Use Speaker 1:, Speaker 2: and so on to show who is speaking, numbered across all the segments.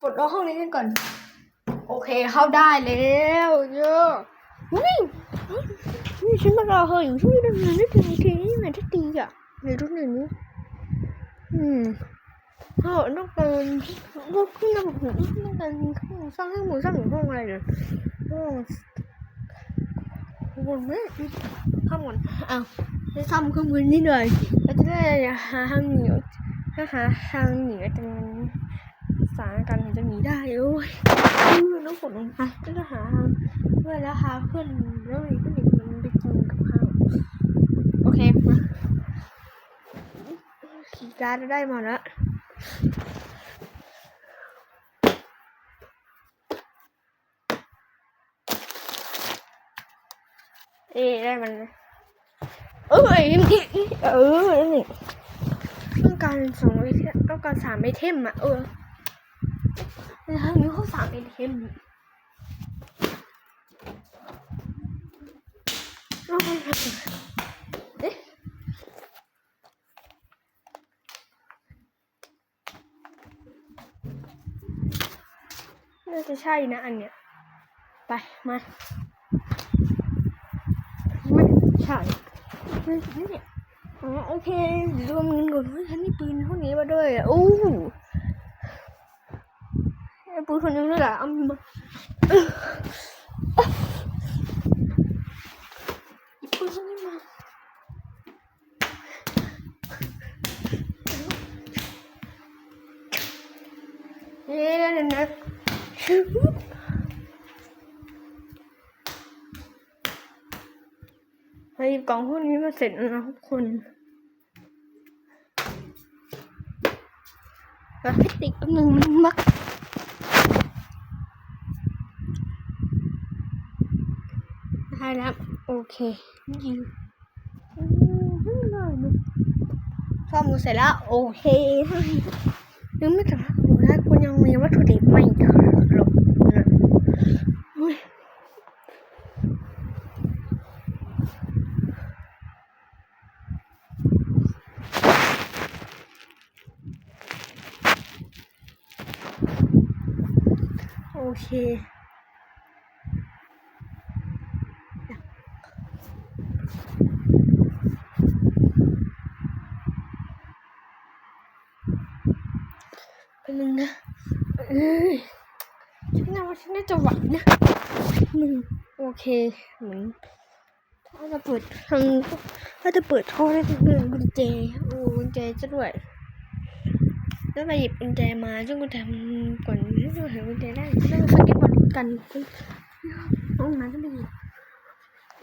Speaker 1: ปลดล็อกห้องนี้กันก่อน โอเคเข้าได้แล้วเยอะนี่นี่ฉันมารอเธออยู่ที่นี่นานนิดนึงทีนี่มันจะตีอะในรุ่นนี้อืมเขาต้องการก็ขึ้นมาบอกต้องการสร้างให้หมูสร้างหมูห้องอะไรเลยห้องบนไม่ข้ามก่อนอ้าวจะทำข้างบนนิดหน่อยแล้วจะได้หาทางหนีถ้าหาทางหนีจาก สานการจะหนีได้โอ้ยน้องฝนลงไปก็จะหาเพื่อนแล้วหาเพื่อนแล้วมีเพื่อนอีกคนไปกินกับข้าวโอเคมาขี่การ์ดได้มาแล้วเอ้ได้มันเออไอ้นี่เออนี่ต้องการสองไอเทมต้องการสามไอเทมอะเออ แล้วทางนี้เขาสั่งไอเทมเอาไปเอ๊ะน่าจะใช่นะ อันเนี้ย ไป มา ไม่ใช่ไม่ใช่เนี่ยอ๋อโอเครวมเงินก่อนเฮ้ยฉันมีปืนพวกนี้มาด้วยอ่ 부분은 안 봐. 부분이만. 얘는 나. 아이 강พวกนี้มาเสร็จแล้วนะทุกคนแล้วให้ติ๊กอันหนึ่งมันมัก แล้ว โอเคยิงซ่อมมือเสร็จแล้ว โอเคยังไม่ถึงโอ้แล้วคุณยังมีวัตถุดิบไม่ครบนะอุ๊ยโอเค เป็นนึงนะฉันน่าว่าฉันน่าจะไหวนะหนึ่งโอเคเหมือนถ้าจะเปิดทางถ้าจะเปิดท่อได้ต้องเดินกุญแจโอ้กุญแจจะด้วยแล้วไปหยิบกุญแจมาซึ่งกุญแจมันก่อนที่จะหากุญแจได้ก็ต้องฟังเก็ตบอลกันห้องนั้นก็ไม่หยิบ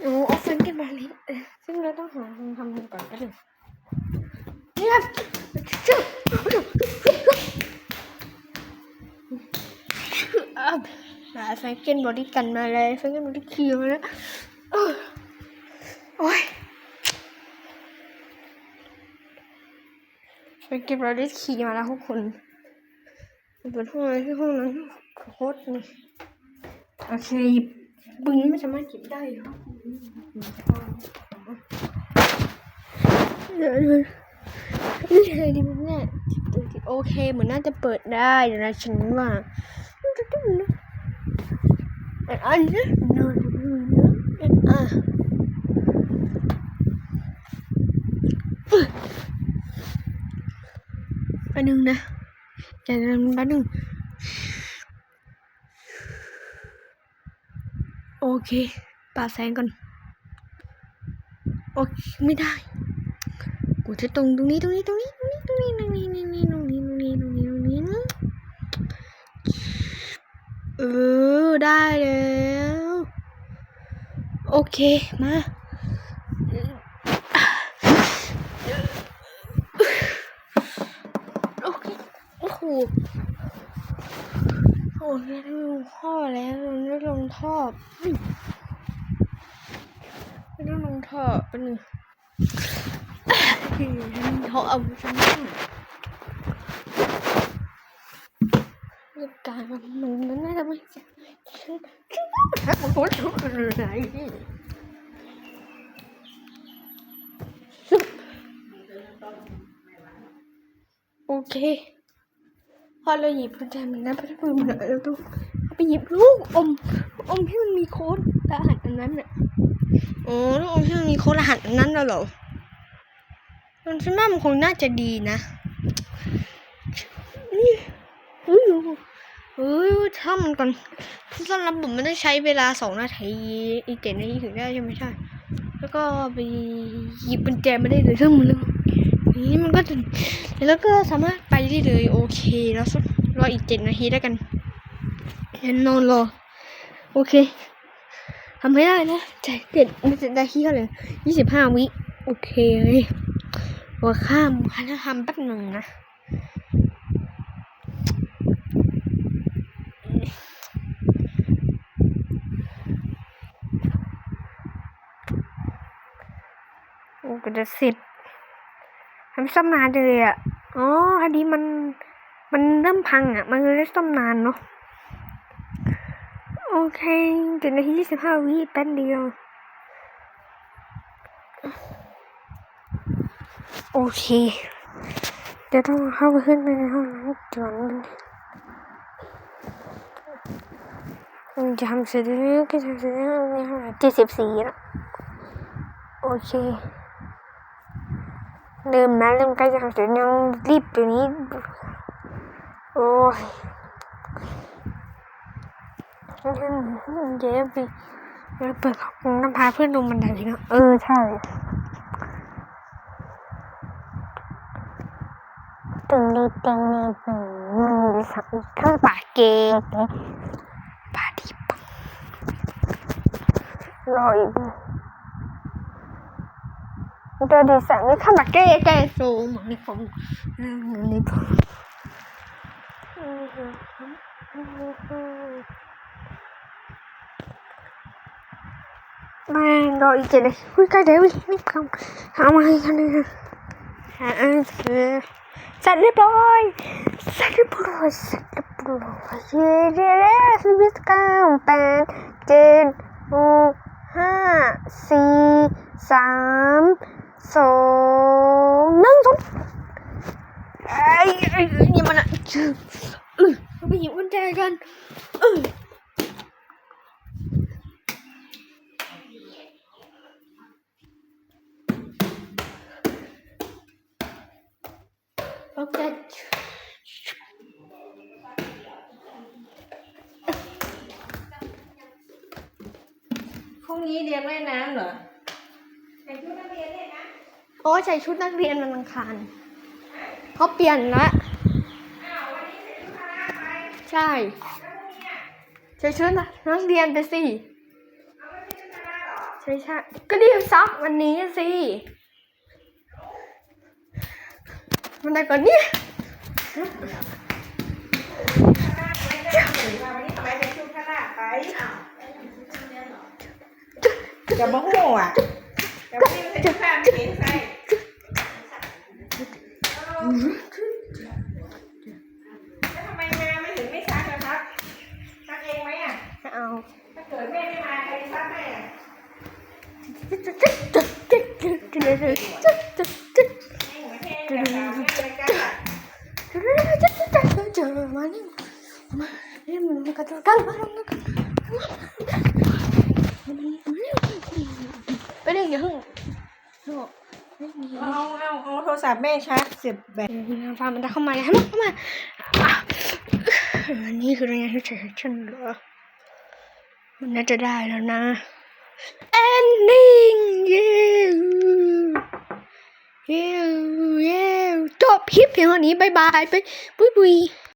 Speaker 1: โอ้เอาฟังเก็ตบอลนี้เออซึ่งเราต้องหาทางทำก่อนก็ได้เนี่ยชื่ออะหาแฟรงเกนบอดี้กันมาเลยแฟรงเกนบอดี้คิวมาแล้วโอ้ยแฟรงเกนบอดี้คีมาแล้วทุกคนเปิดห้องอะไรที่ห้องนั้นโคตรนี่โอเคหยิบ บึงนี้ไม่สามารถเก็บได้ครับเดี๋ยวเดี๋ยนี่ใครดีมั้งเนี่ยโอเคเหมือนน่าจะเปิดได้นะฉันว่าอันนี้อะอันนึงนะแต่อันหนึ่ง โอเคปาแสงก่อนโอเคไม่ได้ กูจะตรงตรงนี้ตรงนี้ตรงนี้ตรงนี้ตรงนี้ตรงนี้ตรงนี้ตรงนี้ตรงนี้ตรงนี้ตรงนี้เออได้แล้วโอเคมาโอเคโอ้โหโอ้ย ท่อแล้วไม่ได้ลงท่ออืมไม่ได้ลงท่อเป็นงท่อเอาฉันไม่เรื่องการมันมันน่าจะไม่ใช่ฉันฉันว่ามันหัวทุกข์อะไรโอเค พอเราหยิบกุญแจมันนะพระปืนมันเราต้อง ไปหยิบลูกอม อมที่มันมีโค้ดรหัสอันนั้นอะอ๋อลูกอมที่มันมีโค้ดรหัสอันนั้นแล้วเหรอ มันฉันว่ามันคงน่าจะดีนะนี่เฮ้ยเฮ้ยถ้ามันก่อนสำหรับผมมันต้องใช้เวลาสองนาทีอีกเจ็ดนาทีถึงได้ใช่ไหมใช่ แล้วก็ไปหยิบกุญแจมาได้เลยเรื่องมันเรื่องนี้มันก็แล้วก็สามารถไปได้เลยโอเคแล้วสักรออีกเจ็ดนาทีแล้วกัน เดี๋ยวนอนรอ โอเคทำไม่ได้นะใจเจ็ดเจ็ดนาทีเท่าไหร่ยี่สิบห้าวิ โอเคเลยหัวข้ามคันทำแป๊บหนึ่งนะโอ้ก็จะเสร็จทำซ่อมนานเลยอะ อ๋ออันนี้มัน มันเริ่มพังอะ มันเลยซ่อมนานเนาะ เคเจ็ดนาทียี่สิบห้าวิแป๊บเดียว โอเค เดี๋ยวต้องเข้าไปขึ้นไปในห้องน้ำก่อนมันจะทำเสร็จแล้วก็ทำเสร็จแล้วในห้องเจ็ดสิบสี่แล้วโอเคเริ่มนะเริ่มใกล้จะทำเสร็จยังรีบตัวนี้ โอ้ย เดี๋ยวไปเดี๋ยวเปิดของน้ำพาเพื่อนลงบันไดเนาะเออ ใช่ตึงดีตึงดีตึงมันสักข้างปากเกงปาดีปังรออีกตัวดีไซน์นี่ข้ามาแก้แก้โซเหมือนในผมเหมือนในผม มารออีกเจ็ดเลยอุ้ยกล้เดี๋ยวนี่คำหามาให้กันเลยนะหาอันเสร็จเสร็จเรียบร้อยเสร็จเรียบร้อยเสร็จเรียบร้อยเย้เย้เย้สิบเก้าแปดเจ็ดหกห้าสี่สามสองหนึ่งสองไอ้ไอ้นี่มันอะเออไปหยิบกุญแจกันเออ โอเคพรุ่งนี้เรียนว่ายน้ำเหรอ
Speaker 2: ใส่ชุดนักเรียนเนี่ยนะ
Speaker 1: โอ้ใส่ชุดนักเรียนวันอังคารเขาเปลี่ยนละ
Speaker 2: อ้าววันนี้ใส่ชุดพละไป
Speaker 1: ใช่
Speaker 2: แล้วพรุ่งนี้อะ
Speaker 1: ใส่ชุดนักเรียนไปสิ
Speaker 2: เอาไม่ใช่ชุดพละเหรอ
Speaker 1: ใช่ใช่ก็รีบซักวันนี้สิ มันได้ก่อนเนี่ย
Speaker 2: วันนี้ทำไมใส่ชุดพละไปอ้าวจะมาหัวอะแต่วันนี้ใส่ชุดพละไม่เห็นใส่แล้วทำไมมาไม่ถึงไม่ซักล่ะครับซักเองไหมอะ
Speaker 1: เอา
Speaker 2: ถ้าเกิดแม่ไม่มาใครซักให้อะให้หนูเทกับสาวแม่เลยกันอะ
Speaker 1: ไปเรื่องอย่าหึง
Speaker 2: เอาเอาเอาโทรศัพท์แม่ชาร์จเสียบแบต
Speaker 1: ฟ้ามันจะเข้ามาเลยเข้ามเข้ามาอันนี้คือรายงานที่เฉยฉันเหรอ มันน่าจะได้แล้วนะ ending เย้เย้เย้จบคลิปเพียงเท่านี้บายบายไปบุยบุย